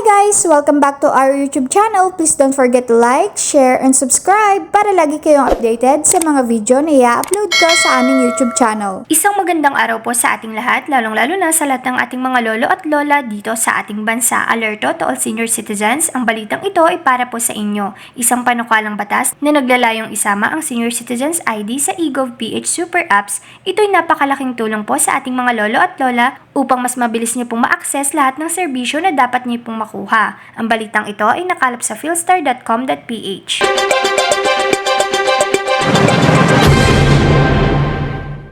guys! Welcome back to our YouTube channel. Please don't forget to like, share, and subscribe para lagi kayong updated sa mga video na i-upload ko sa aming YouTube channel. Isang magandang araw po sa ating lahat, lalong-lalo na sa lahat ng ating mga lolo at lola dito sa ating bansa. Alerto to all senior citizens, ang balitang ito ay para po sa inyo. Isang panukalang batas na naglalayong isama ang Senior Citizens ID sa eGov PH Super Apps. Ito'y napakalaking tulong po sa ating mga lolo at lola upang mas mabilis niyo pong ma-access lahat ng serbisyo na dapat niyo pong makuha. Ang balitang ito ay nakalap sa philstar.com.ph.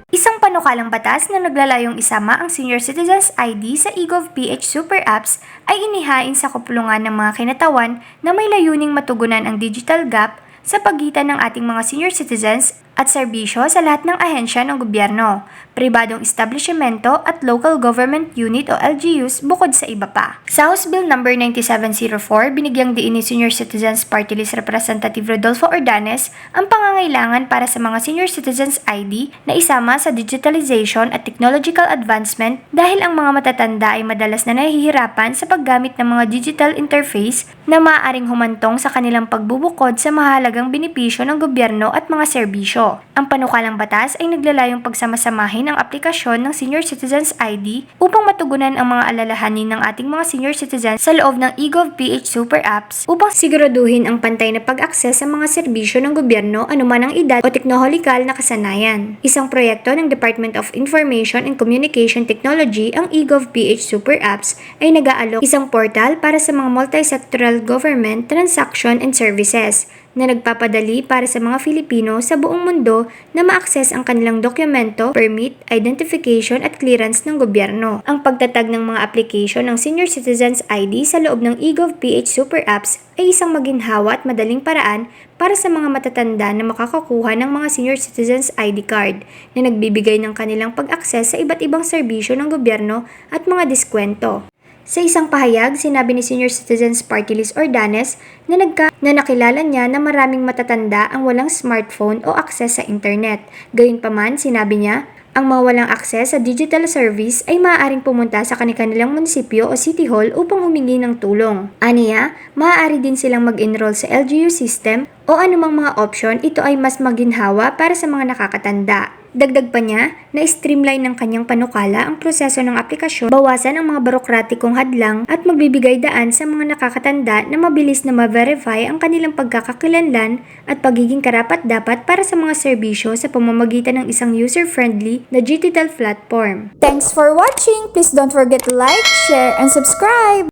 Isang panukalang batas na naglalayong isama ang Senior Citizens ID sa eGov PH Super Apps ay inihain sa kupulungan ng mga kinatawan na may layuning matugunan ang digital gap sa pagitan ng ating mga senior citizens at serbisyo sa lahat ng ahensya ng gobyerno, pribadong establishmento at local government unit o LGUs bukod sa iba pa. Sa House Bill No. 9704, binigyang diin ni Senior Citizens Party List Representative Rodolfo Ordanes ang pangangailangan para sa mga Senior Citizens ID na isama sa digitalization at technological advancement dahil ang mga matatanda ay madalas na nahihirapan sa paggamit ng mga digital interface na maaaring humantong sa kanilang pagbubukod sa mahalagang benepisyo ng gobyerno at mga serbisyo. Ang panukalang batas ay naglalayong pagsamasamahin ang aplikasyon ng Senior Citizens ID upang matugunan ang mga alalahanin ng ating mga senior citizens sa loob ng eGov PH Super Apps upang siguraduhin ang pantay na pag-akses sa mga serbisyo ng gobyerno anuman ang edad o teknoholikal na kasanayan. Isang proyekto ng Department of Information and Communication Technology ang eGov PH Super Apps ay nag-aalok isang portal para sa mga multi-sectoral government transaction and services na nagpapadali para sa mga Filipino sa buong mundo na ma-access ang kanilang dokumento, permit, identification at clearance ng gobyerno. Ang pagtatag ng mga application ng Senior Citizens ID sa loob ng eGov PH Super Apps ay isang maginhawa at madaling paraan para sa mga matatanda na makakakuha ng mga Senior Citizens ID card na nagbibigay ng kanilang pag-access sa iba't ibang serbisyo ng gobyerno at mga diskwento. Sa isang pahayag, sinabi ni Senior Citizens Party List Ordanes na, nagka, na nakilala niya na maraming matatanda ang walang smartphone o akses sa internet. Gayunpaman, sinabi niya, ang mga walang akses sa digital service ay maaaring pumunta sa kanilang munisipyo o city hall upang humingi ng tulong. Aniya, maaari din silang mag-enroll sa LGU system o anumang mga option, ito ay mas maginhawa para sa mga nakakatanda. Dagdag pa niya na streamline ng kanyang panukala ang proseso ng aplikasyon, bawasan ang mga barokratikong hadlang at magbibigay daan sa mga nakakatanda na mabilis na ma-verify ang kanilang pagkakakilanlan at pagiging karapat-dapat para sa mga serbisyo sa pamamagitan ng isang user-friendly na digital platform. Thanks for watching! Please don't forget to like, share, and subscribe!